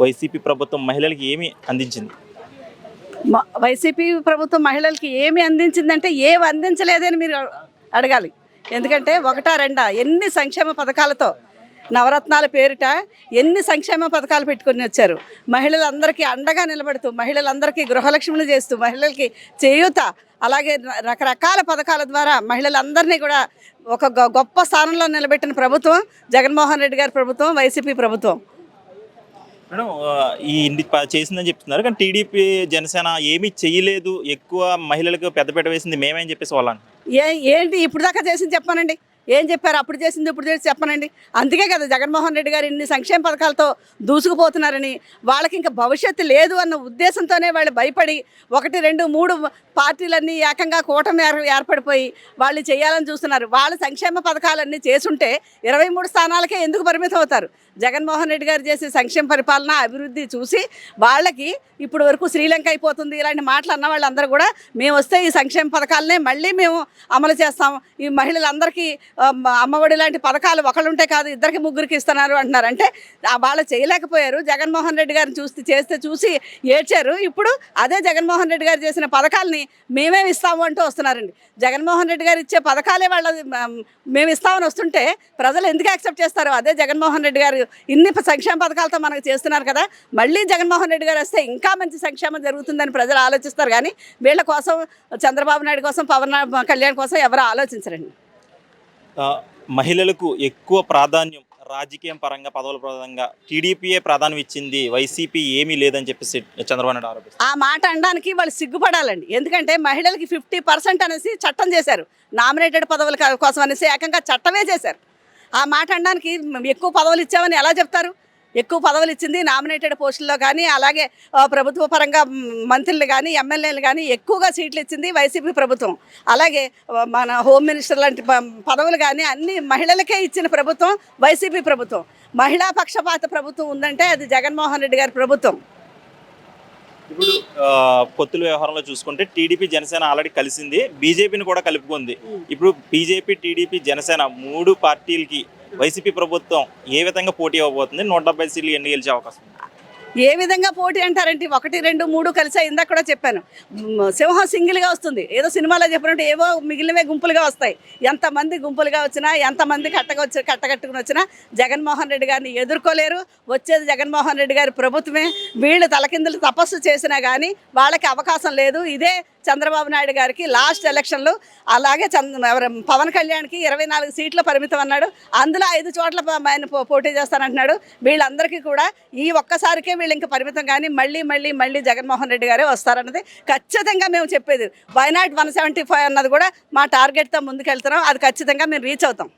YCP ప్రభుత్వం మహిళలకి ఏమి అందించింది? మ- వైసీపీ ప్రభుత్వం మహిళలకి ఏమి అందించిందంటే ఏమి అందించలేదని మీరు అడగాలి. ఎందుకంటే ఒకటా రెండా ఎన్ని సంక్షేమ పథకాలతో నవరత్నాల పేరిట ఎన్ని సంక్షేమ పథకాలు పెట్టుకుని వచ్చారు. మహిళలందరికీ అండగా నిలబడుతూ మహిళలందరికీ గృహలక్ష్మిని చేస్తూ మహిళలకి చేయూత అలాగే రకరకాల పథకాల ద్వారా మహిళలందరినీ కూడా ఒక గొ- గొప్ప స్థానంలో నిలబెట్టిన ప్రభుత్వం జగన్మోహన్ రెడ్డి గారి ప్రభుత్వం వైసీపీ ప్రభుత్వం. మేడం ఈ ఇన్ని చేసిందని చెప్తున్నారు కానీ టీడీపీ జనసేన ఏమీ చేయలేదు ఎక్కువ మహిళలకు పెద్దపీట వేసింది మేమేం చెప్పేసి వాళ్ళని ఏ ఏంటి ఇప్పుడు దాకా చేసింది చెప్పానండి? ఏం చెప్పారు? అప్పుడు చేసింది ఇప్పుడు చేసి చెప్పనండి? అందుకే కదా జగన్మోహన్ రెడ్డి గారు ఇన్ని సంక్షేమ పథకాలతో దూసుకుపోతున్నారని వాళ్ళకి ఇంకా భవిష్యత్తు లేదు అన్న ఉద్దేశంతోనే వాళ్ళు భయపడి ఒకటి రెండు మూడు పార్టీలన్నీ ఏకంగా కూటమి ఏర్పడిపోయి వాళ్ళు చేయాలని చూస్తున్నారు. వాళ్ళ సంక్షేమ పథకాలన్నీ చేసుంటే ఇరవై మూడు స్థానాలకే ఎందుకు పరిమితం అవుతారు జగన్మోహన్ రెడ్డి గారు చేసే సంక్షేమ పరిపాలన అభివృద్ధి చూసి వాళ్ళకి ఇప్పుడు వరకు శ్రీలంక అయిపోతుంది ఇలాంటి మాటలు అన్న వాళ్ళందరూ కూడా మేము వస్తే ఈ సంక్షేమ పథకాలనే మళ్ళీ మేము అమలు చేస్తాం. ఈ మహిళలందరికీ అమ్మఒడి లాంటి పథకాలు ఒకళ్ళు ఉంటే కాదు ఇద్దరికి ముగ్గురికి ఇస్తున్నారు అంటున్నారు. అంటే వాళ్ళు చేయలేకపోయారు. జగన్మోహన్ రెడ్డి గారిని చూస్తే చేస్తే చూసి ఏడ్చారు. ఇప్పుడు అదే జగన్మోహన్ రెడ్డి గారు చేసిన పథకాలని మేమే ఇస్తాము అంటూ వస్తున్నారండి. జగన్మోహన్ రెడ్డి గారు ఇచ్చే పథకాలే వాళ్ళ మేము ఇస్తామని వస్తుంటే ప్రజలు ఎందుకు యాక్సెప్ట్ చేస్తారు? అదే జగన్మోహన్ రెడ్డి గారు ఇన్ని సంక్షేమ పథకాలతో మనకు చేస్తున్నారు కదా మళ్ళీ జగన్మోహన్ రెడ్డి గారు వస్తే ఇంకా మంచి సంక్షేమం జరుగుతుందని ప్రజలు ఆలోచిస్తారు. కానీ వీళ్ళ కోసం చంద్రబాబు నాయుడు కోసం పవన్ కళ్యాణ్ కోసం ఎవరు ఆలోచించరండి? మహిళలకు ఎక్కువ ప్రాధాన్యం రాజకీయం పరంగా పదవుల పరంగా టీడీపీయే ప్రాధాన్యం ఇచ్చింది వైసీపీ ఏమీ లేదని చెప్పేసి చంద్రబాబు నాయుడు ఆరోపిస్తారు. ఆ మాట అనడానికి వాళ్ళు సిగ్గుపడాలండి. ఎందుకంటే మహిళలకి ఫిఫ్టీ పర్సెంట్ అనేసి చట్టం చేశారు. నామినేటెడ్ పదవుల కోసం అనేసి ఏకంగా చట్టమే చేశారు. ఆ మాట అనడానికి ఎక్కువ పదవులు ఇచ్చామని ఎలా చెప్తారు? ఎక్కువ పదవులు ఇచ్చింది నామినేటెడ్ పోస్టుల్లో కానీ అలాగే ప్రభుత్వ పరంగా మంత్రులు కానీ ఎమ్మెల్యేలు కానీ ఎక్కువగా సీట్లు ఇచ్చింది వైసీపీ ప్రభుత్వం. అలాగే మన హోమ్ మినిస్టర్ లాంటి ప- పదవులు కానీ అన్ని మహిళలకే ఇచ్చిన ప్రభుత్వం వైసీపీ ప్రభుత్వం. మహిళా పక్షపాత ప్రభుత్వం ఉందంటే అది జగన్మోహన్ రెడ్డి గారి ప్రభుత్వం. పొత్తుల వ్యవహారంలో చూసుకుంటే టీడీపీ జనసేన ఆల్రెడీ కలిసింది బీజేపీని కూడా కలుపుకుంది. ఇప్పుడు బీజేపీ టీడీపీ జనసేన మూడు పార్టీలకి వైసీపీ ప్రభుత్వం ఏ విధంగా పోటీ అవ్వబోతుంది? నూట డెబ్బై సీట్లు ఎన్ని గెలిచే అవకాశం ఉంది? ఏ విధంగా పోటీ అంటారంటే ఒకటి రెండు మూడు కలిసా ఇందాక కూడా చెప్పాను. సింహం సింగిల్గా వస్తుంది. ఏదో సినిమాలో చెప్పినట్టు ఏవో మిగిలినవే గుంపులుగా వస్తాయి. ఎంతమంది గుంపులుగా వచ్చినా ఎంతమంది కట్టగొచ్చి కట్టగట్టుకుని వచ్చినా జగన్మోహన్ రెడ్డి గారిని ఎదుర్కోలేరు. వచ్చేది జగన్మోహన్ రెడ్డి గారి ప్రభుత్వమే. వీళ్ళు తలకిందులు తపస్సు చేసినా కానీ వాళ్ళకి అవకాశం లేదు. ఇదే చంద్రబాబు నాయుడు గారికి లాస్ట్ ఎలక్షన్లు. అలాగే పవన్ కళ్యాణ్కి ఇరవై నాలుగు సీట్లు పరిమితం అన్నాడు. అందులో ఐదు చోట్ల ఆయన పో- పోటీ చేస్తానంటున్నాడు. వీళ్ళందరికీ కూడా ఈ ఒక్కసారికే వీళ్ళు ఇంకా పరిమితం కానీ మళ్ళీ మళ్ళీ మళ్ళీ జగన్మోహన్ రెడ్డి గారే వస్తారన్నది ఖచ్చితంగా మేము చెప్పేది. వైనాట్ వన్ సెవెంటీ ఫైవ్ అన్నది కూడా మా టార్గెట్తో ముందుకెళ్తున్నాం. అది ఖచ్చితంగా మేము రీచ్ అవుతాం.